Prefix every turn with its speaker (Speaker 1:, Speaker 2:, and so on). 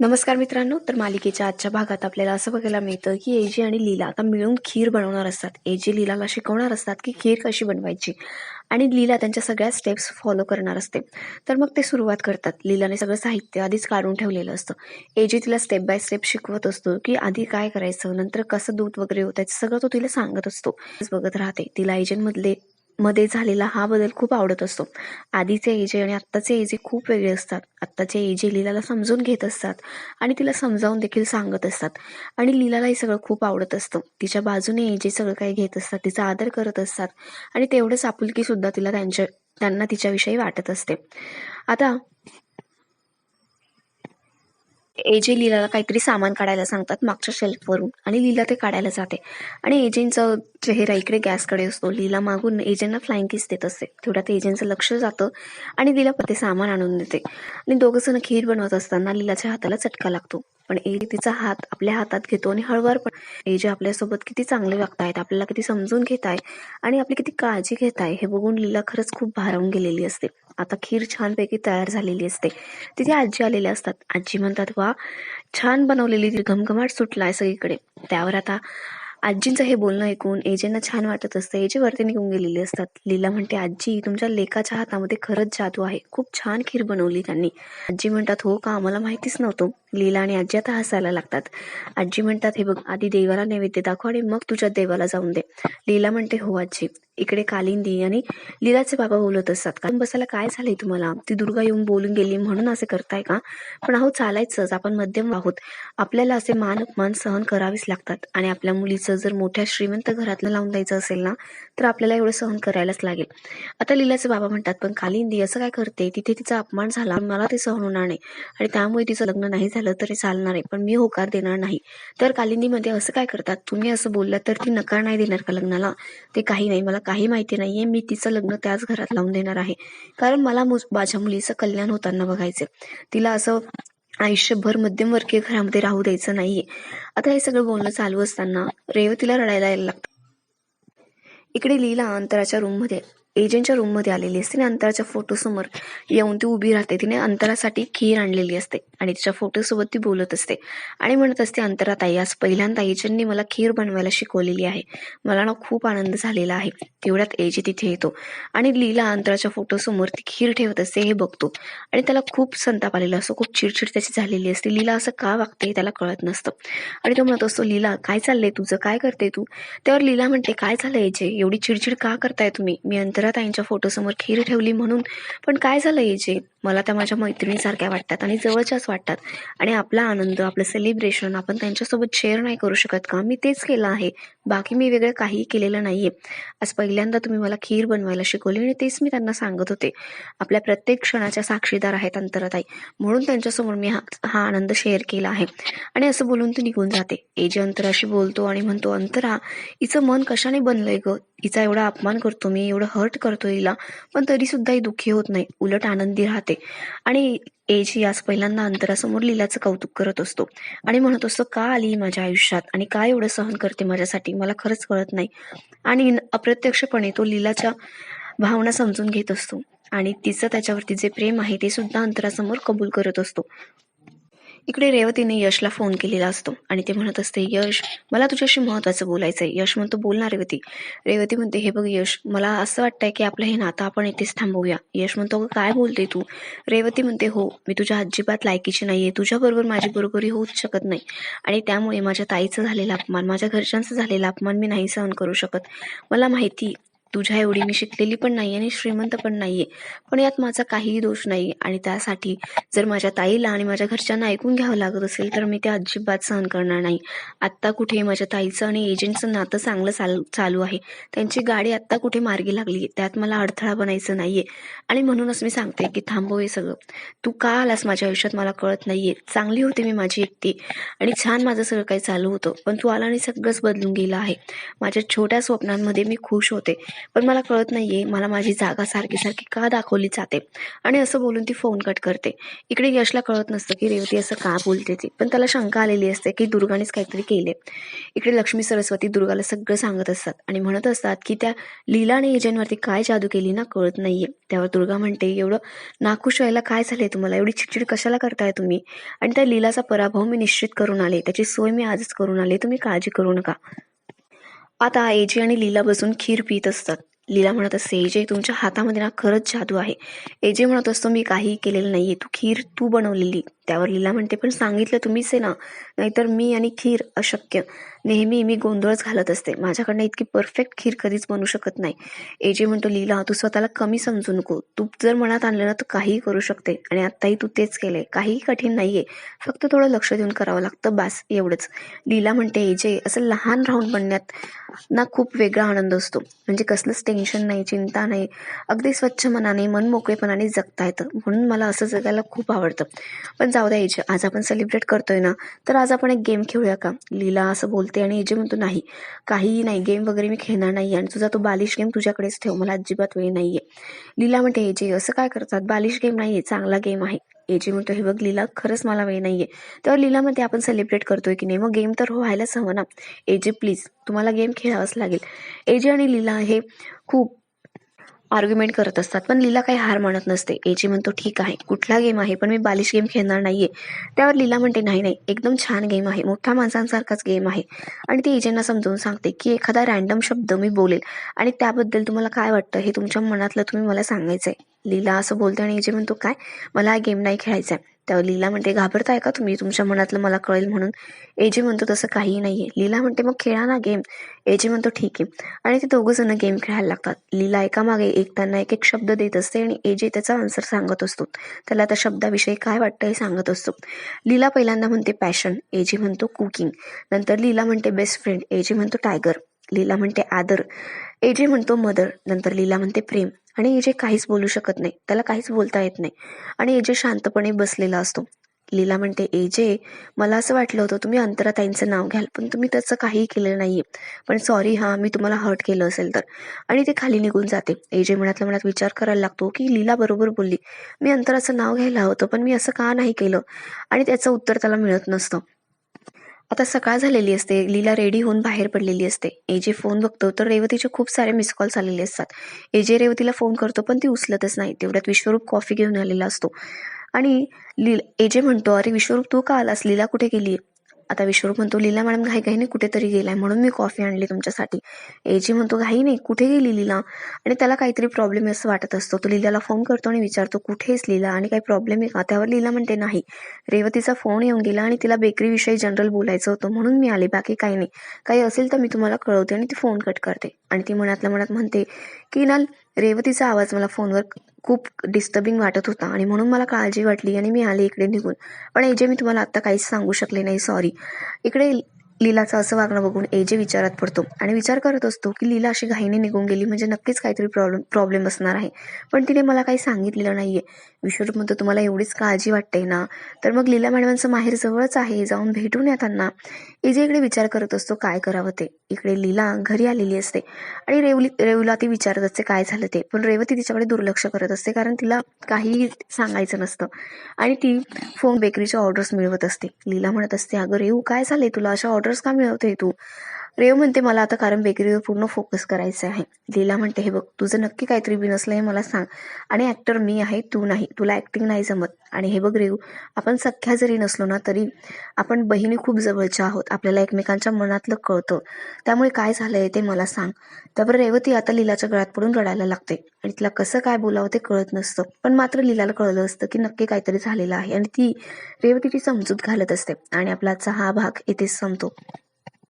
Speaker 1: नमस्कार मित्रांनो तर मालिकेच्या आजच्या भागात आपल्याला असं बघायला मिळतं की एजी आणि लीला आता मिळून खीर बनवणार असतात. एजी लीलाला शिकवणार असतात की खीर कशी बनवायची. आणि लीला त्यांच्या सगळ्या स्टेप्स फॉलो करणार असते. तर मग ते सुरुवात करतात. लीलाने सगळं साहित्य आधीच काढून ठेवलेलं असतं. एजी तिला स्टेप बाय स्टेप शिकवत असतो की आधी काय करायचं नंतर कसं दूध वगैरे होतायचं सगळं तो तिला सांगत असतो. बघत राहते. तिला एजंटमधले मध्ये झालेला हा बदल खूप आवडत असतो. आधीचे एजे आणि आत्ताचे एजे खूप वेगळे असतात. आत्ताचे एजे लीलाला समजून घेत असतात आणि तिला समजावून देखील सांगत असतात. आणि लीलाला हे सगळं खूप आवडत असतं. तिच्या बाजूने एजे सगळं काही घेत असतात. तिचा आदर करत असतात. आणि तेवढंच आपुलकी सुद्धा तिला त्यांच्या त्यांना तिच्याविषयी वाटत असते. आता एजे लीलाला काहीतरी सामान काढायला सांगतात मागच्या शेल्फवरून आणि लीला ते काढायला जाते. आणि एजेंटचा चेहरा इकडे गॅसकडे असतो. लीला मागून एजंटना फ्लाइंग किस देत असते. तेवढ्यात एजंटचं लक्ष जातं आणि लीला ते सामान आणून देते. आणि दोघं जण खीर बनवत असताना लीलाच्या हाताला चटका लागतो. पण एजे तिचा हात आपल्या हातात घेतो आणि हळवार पण. एजे आपल्यासोबत किती चांगले वागतायत आपल्याला किती समजून घेत आहे आणि आपली किती काळजी घेत आहे हे बघून लीला खरंच खूप भारावून गेलेली असते. आता खीर छानपैकी तयार झालेली असते. तिथे आजी आलेल्या असतात. आजी म्हणतात वा छान बनवलेली घमघमाट सुटला आहे सगळीकडे. त्यावर आता आजींचं हे बोलणं ऐकून एजेंना छान वाटत असतं. एजे वरती निघून गेलेली असतात. लीला म्हणते आजी तुमच्या लेकाच्या हातामध्ये खरंच जादू आहे. खूप छान खीर बनवली त्यांनी. आजी म्हणतात हो का? आम्हाला माहितीच नव्हतं. लीला आणि आजी आता हसायला लागतात. आजी म्हणतात हे बघ आधी देवाला नैवेद्य दाखव आणि मग तुझ्या देवाला जाऊन दे. लीला म्हणते हो आजी इकडे कालिंदी आणि लीलाचे बाबा बोलत असतात कारण बसायला काय झालंय तुम्हाला? ती दुर्गा येऊन बोलून गेली म्हणून असे करताय का? पण अहो चालायचंच आपण मध्यम आहोत. आपल्याला असे मान अपमान सहन करावेच लागतात आणि आपल्या मुलीचं जर मोठ्या श्रीमंत घरातलं लावून द्यायचं असेल ना तर आपल्याला एवढं सहन करायलाच लागेल. आता लीलाचे बाबा म्हणतात पण कालिंदी असं काय करते? तिथे तिचा अपमान झाला मला ते सहन होणार नाही आणि त्यामुळे तिचं लग्न नाही झालं. तरी चालणार आहे पण मी होकार देणार नाही. तर कालिंदीमध्ये असं काय करतात? तुम्ही असं बोललात तर ती नकार नाही देणार का लग्नाला? ते काही नाही मला काही माहिती नाहीये. मी तिचं लग्न त्याच घरात लावून देणार आहे. कारण मला माझ्या मुलीचं कल्याण होताना बघायचं तिला असं आयुष्यभर मध्यमवर्गीय घरामध्ये राहू द्यायचं नाहीये. आता हे सगळं बोलणं चालू असताना रेवतीला रडायला यायला लागतं. इकडे लीला अंतराच्या रूममध्ये एजंटच्या रूममध्ये आलेली असते आणि अंतराच्या फोटोसमोर येऊन ती उभी राहते. तिने अंतरासाठी खीर आणलेली असते आणि तिच्या फोटोसोबत ती बोलत असते. आणि म्हणत असते अंतरा ताई आज पहिल्यांदा एजंटने मला खीर बनवायला शिकवलेली आहे. मला ना खूप आनंद झालेला आहे. तेवढ्यात एजी तिथे येतो आणि लीला अंतराच्या फोटोसमोर ती खीर ठेवत असते. हे बघतो. आणि त्याला खूप संताप आलेला असतो. खूप चिडचिड त्याची झालेली असते. लीला असं का वागते त्याला कळत नसतं. आणि तो म्हणत असतो लीला काय चाललंय तुझं? काय करते तू? त्यावर लीला म्हणते काय झालं एजे एवढी चिडचिड का करताय तुम्ही? मी अंतर ताईंच्या फोटोसमोर खीर ठेवली म्हणून. पण काय झालं याचे मला त्या माझ्या मैत्रिणीसारख्या वाटतात आणि जवळच्याच वाटतात. आणि आपला आनंद आपलं सेलिब्रेशन आपण त्यांच्यासोबत शेअर नाही करू शकत का? मी तेच केलं आहे. बाकी मी वेगळं काहीही केलेलं नाहीये. आज पहिल्यांदा तुम्ही मला खीर बनवायला शिकवली आणि तेच मी त्यांना सांगत होते. आपल्या प्रत्येक क्षणाच्या साक्षीदार आहेत अंतरताई. म्हणून त्यांच्यासमोर मी हा हा आनंद शेअर केला आहे. आणि असं बोलून ती निघून जाते. एजे अंतराशी बोलतो आणि म्हणतो अंतरा हिचं मन कशाने बनलंय ग? हिचा एवढा अपमान करतो मी एवढं हर्ट करतो हिला पण तरी सुद्धा ही दुःखी होत नाही. उलट आनंदी राहते. आणि एज आज पहिल्यांदा अंतरासमोर लिलाचं कौतुक करत असतो. आणि म्हणत असतो का आली माझ्या आयुष्यात? आणि काय एवढं सहन करते माझ्यासाठी? मला खरंच कळत नाही. आणि अप्रत्यक्षपणे तो लिलाच्या भावना समजून घेत असतो. आणि तिचं त्याच्यावरती जे प्रेम आहे ते सुद्धा अंतरासमोर कबूल करत असतो. इकडे रेवतीने यशला फोन केलेला असतो आणि ते म्हणत असते यश मला तुझ्याशी महत्वाचं बोलायचं आहे यश म्हणतो बोलणार रेवती. रेवती म्हणते हे बघ यश मला असं वाटतंय की आपलं हे नातं आपण इथेच थांबवूया. यश म्हणतो काय बोलते तू? रेवती म्हणते हो मी तुझ्या अजिबात लायकीची नाहीये. तुझ्याबरोबर माझी बरोबरी होऊच शकत नाही. आणि त्यामुळे माझ्या ताईचं झालेला अपमान माझ्या घरच्यांचं झालेला अपमान मी नाही सहन करू शकत. मला माहिती तुझ्या एवढी मी शिकलेली पण नाही आणि श्रीमंत पण नाहीये. पण यात माझा काहीही दोष नाही आणि त्यासाठी जर माझ्या ताईला आणि माझ्या घरच्यांना ऐकून घ्यावं लागत असेल तर मी ते अजिबात सहन करणार नाही. आत्ता कुठे माझ्या ताईचं आणि एजंटचं नातं चांगलं चाल चालू आहे. त्यांची गाडी आत्ता कुठे मार्गी लागली त्यात मला अडथळा बनायचं नाहीये. आणि म्हणूनच मी सांगते की थांबव हे सगळं. तू का आलास माझ्या आयुष्यात मला कळत नाहीये. चांगली होती मी माझी एकटी. आणि छान माझं सगळं काही चालू होतं. पण तू आला आणि सगळंच बदलून गेलं आहे. माझ्या छोट्या स्वप्नांमध्ये मी खुश होते. पण मला कळत नाहीये मला माझी जागा सारखी सारखी का दाखवली जाते? आणि असं बोलून ती फोन कट करते. इकडे यशला कळत नसतं की रेवती असं का बोलते ती. पण त्याला शंका आलेली असते की दुर्गानेच काहीतरी केले इकडे लक्ष्मी सरस्वती दुर्गाला सगळं सांगत असतात आणि म्हणत असतात की त्या लीला आणि एजंटवरती काय जादू केली ना कळत नाहीये. त्यावर दुर्गा म्हणते एवढं नाखुश व्हायला काय झालंय तुम्हाला? एवढी चिडचिड कशाला करताय तुम्ही? आणि त्या लीलाचा पराभव मी निश्चित करून आले. त्याची सोय मी आजच करून आले. तुम्ही काळजी करू नका. आता एजे आणि लीला बसून खीर पित असतात. लीला म्हणत असते एजे तुमच्या हातामध्ये ना खरंच जादू आहे. एजे म्हणत असतो मी काही केलेलं नाहीये. तू खीर तू बनवलेली. त्यावर लीला म्हणते पण सांगितलं तुम्हीच आहे ना? नाहीतर मी आणि खीर अशक्य. नेहमी मी गोंधळच घालत असते. माझ्याकडनं इतकी परफेक्ट खीर कधीच बनू शकत नाही. एजे म्हणतो लीला तू स्वतःला कमी समजू नको. तू जर मनात आणलं ना तर काहीही करू शकते. आणि आत्ताही तू तेच केलंय. काहीही कठीण नाहीये. फक्त थोडं लक्ष देऊन करावं लागतं बास एवढंच. लीला म्हणते एजे असं लहान राहून बनण्यात ना खूप वेगळा आनंद असतो. म्हणजे कसलंच टेन्शन नाही चिंता नाही. अगदी स्वच्छ मनाने मन मोकळेपणाने जगता येतं. म्हणून मला असं जगायला खूप आवडतं. पण जाऊ द्या एजे आज आपण सेलिब्रेट करतोय ना तर आज आपण एक गेम खेळूया का? लीला असं बोलते. आणि एजे म्हणतो नाही काहीही नाही गेम वगैरे मी खेळणार नाही आणि तुझा तो बालिश गेम तुझ्याकडेच ठेव मला अजिबात वेळ नाहीये. लीला म्हणते एजे असं काय करतात? बालिश गेम नाहीये चांगला गेम आहे. एजे म्हणतो हे बघ लीला खरंच मला वेळ नाहीये. तेव्हा लीलामध्ये आपण सेलिब्रेट करतोय की नाही? मग गेम तर हो, व्हायलाच हवं ना. एजे प्लीज तुम्हाला गेम खेळावाच लागेल. एजे आणि लीला हे खूप आर्ग्युमेंट करत असतात. पण लीला काही हार मानत नसते. एजी म्हणतो ठीक आहे. कुठला गेम आहे? पण मी बालिश गेम खेळणार नाहीये. त्यावर लीला म्हणते नाही नाही. एकदम छान गेम आहे. मोठ्या माणसांसारखाच गेम आहे. आणि ती एजेंना समजवून सांगते की एखादा रॅन्डम शब्द मी बोलेल. आणि त्याबद्दल तुम्हाला काय वाटतं? हे तुमच्या मनातलं तुम्ही मला सांगायचंय. लीला असं बोलते आणि एजे म्हणतो काय? मला हा गेम नाही खेळायचा आहे त्यावर लीला म्हणते घाबरताय का तुम्ही? तुमच्या मनातलं मला कळेल म्हणून. एजे म्हणतो तसं काहीही नाहीये. लीला म्हणते मग खेळा ना गेम एजे म्हणतो ठीक आहे. आणि ते दोघं जण गेम खेळायला लागतात. लीला एकामागे एक त्यांना एक एक शब्द देत असते आणि एजे त्याचा आन्सर सांगत असतो. त्याला त्या शब्दाविषयी काय वाटतं हे सांगत असतो. लीला पहिल्यांदा म्हणते पॅशन एजे म्हणतो कुकिंग नंतर लीला म्हणते बेस्ट फ्रेंड एजे म्हणतो टायगर लीला म्हणते आदर. एजे म्हणतो मदर नंतर लीला म्हणते प्रेम. आणि एजे काहीच बोलू शकत नाही त्याला काहीच बोलता येत नाही. आणि एजे शांतपणे बसलेला असतो. लीला म्हणते एजे मला असं वाटलं होतं तुम्ही अंतराताईंचं नाव घ्याल पण तुम्ही त्याचं काहीही केलं नाहीये. पण सॉरी हा मी तुम्हाला हर्ट केलं असेल तर. आणि ते खाली निघून जाते. एजे मनातल्या मनात विचार करायला लागतो की लीला बरोबर बोलली. मी अंतराचं नाव घ्यायला होतं पण मी असं का नाही केलं? आणि त्याचं उत्तर त्याला मिळत नसतं. आता सकाळ झालेली असते. लीला रेडी होऊन बाहेर पडलेली असते. एजे फोन बघतो. तर रेवतीचे खूप सारे मिस कॉल्स आलेले असतात. एजे रेवतीला फोन करतो पण ती उचलतच नाही. तेवढ्यात विश्वरूप कॉफी घेऊन आलेला असतो. आणि लीला एजे म्हणतो अरे विश्वरूप तू का आलास? लीला कुठे गेली आता विश्वरूप म्हणतो लीला मॅडम घाई घाईने कुठेतरी गेलाय म्हणून मी कॉफी आणली तुमच्यासाठी. एजी म्हणतो घाई नाही कुठे गेली लीला? आणि त्याला काहीतरी प्रॉब्लेम असं वाटत असतो. तो लीलाला फोन करतो आणि विचारतो कुठेच लीला? आणि काही प्रॉब्लेम आहे का? त्यावर लीला म्हणते नाही. रेवतीचा फोन येऊन गेला आणि तिला बेकरीविषयी जनरल बोलायचं होतं म्हणून मी आले. बाकी काही नाही. काही असेल तर मी तुम्हाला कळवते आणि ती फोन कट करते. आणि ती मनातल्या मनात म्हणते की ना रेवतीचा आवाज मला फोनवर खूप डिस्टर्बिंग वाटत होता आणि म्हणून मला काळजी वाटली आणि मी आले इकडे निघून. पण एजे मी तुम्हाला आत्ता काहीच सांगू शकले नाही सॉरी इकडे लीलाचं असं वागणं बघून एजे विचारात पडतो आणि विचार करत असतो की लीला अशी घाईने निघून गेली म्हणजे नक्कीच काहीतरी प्रॉब्लेम प्रॉब्लेम असणार आहे. पण तिने मला काही सांगितलेलं नाहीये. विश्वरूप म्हणतो तुम्हाला एवढीच काळजी वाटते ना? तर मग लीला मॅडमांचं माहेर जवळच आहे. जाऊन भेटून या त्यांना. एजे इकडे विचार करत असतो काय करावं ते? इकडे लीला घरी आलेली असते. आणि रेवली रेवला ती विचारत असते काय झालं ते? पण रेवती तिच्याकडे दुर्लक्ष करत असते कारण तिला काहीही सांगायचं नसतं. आणि ती फोन बेकरीच्या ऑर्डर्स मिळवत असते. लीला म्हणत असते अगं रेव काय झालंय तुला? अशा ऑर्डर्स का मिळवते तू रेव म्हणते मला आता कारण बेकरीवर पूर्ण फोकस करायचं आहे. लीला म्हणते हे बघ तुझं नक्की काहीतरी बिनसलं हे मला सांग. आणि ऍक्टर मी आहे तू नाही. तुला ऍक्टिंग नाही जमत. आणि हे बघ रेव आपण सख्या जरी नसलो ना तरी आपण बहिणी खूप जवळच्या आहोत. आपल्याला एकमेकांच्या मनातलं कळतं. त्यामुळे काय झालंय ते मला सांग. त्यावर रेवती आता लीलाच्या गळ्यात पडून रडायला लागते. आणि तिला कसं काय बोलावं ते कळत नसतं. पण मात्र लीलाला कळलं असतं की नक्की काहीतरी झालेलं आहे. आणि ती रेवतीची समजूत घालत असते. आणि आपला हा भाग इथेच संपतो.